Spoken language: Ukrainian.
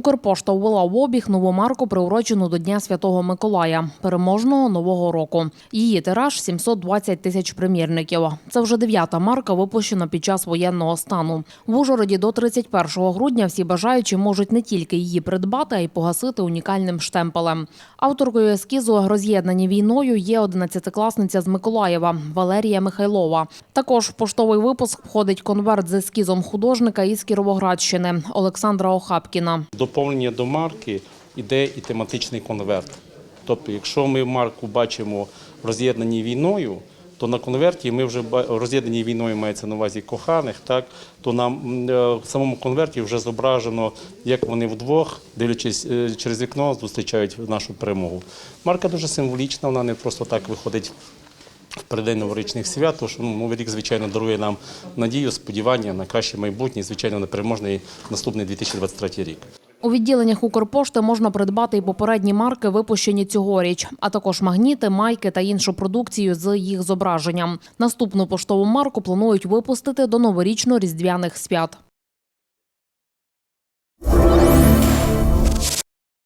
Укрпошта ввела в обіг нову марку, приурочену до Дня Святого Миколая, переможного нового року. Її тираж 720 тисяч примірників. Це вже дев'ята марка, випущена під час воєнного стану. В Ужгороді до 31 грудня всі бажаючі можуть не тільки її придбати, а й погасити унікальним штемпелем. Авторкою ескізу роз'єднані війною є 11-класниця з Миколаєва Валерія Михайлова. Також в поштовий випуск входить конверт з ескізом художника із Кіровоградщини Олександра Охапкіна. Доповнення до марки йде і тематичний конверт. Тобто, якщо ми марку бачимо роз'єднані війною, то на конверті ми вже роз'єднані війною мається на увазі коханих, так то на е, в самому конверті вже зображено, як вони вдвох, дивлячись е, через вікно, зустрічають нашу перемогу. Марка дуже символічна, вона не просто так виходить в переддень новорічних свят, тому що ну, Новий рік, звичайно, дарує нам надію, сподівання на краще майбутнє, звичайно, на переможний наступний 2023 рік. У відділеннях Укрпошти можна придбати і попередні марки, випущені цьогоріч, а також магніти, майки та іншу продукцію з їх зображенням. Наступну поштову марку планують випустити до новорічно-різдвяних свят.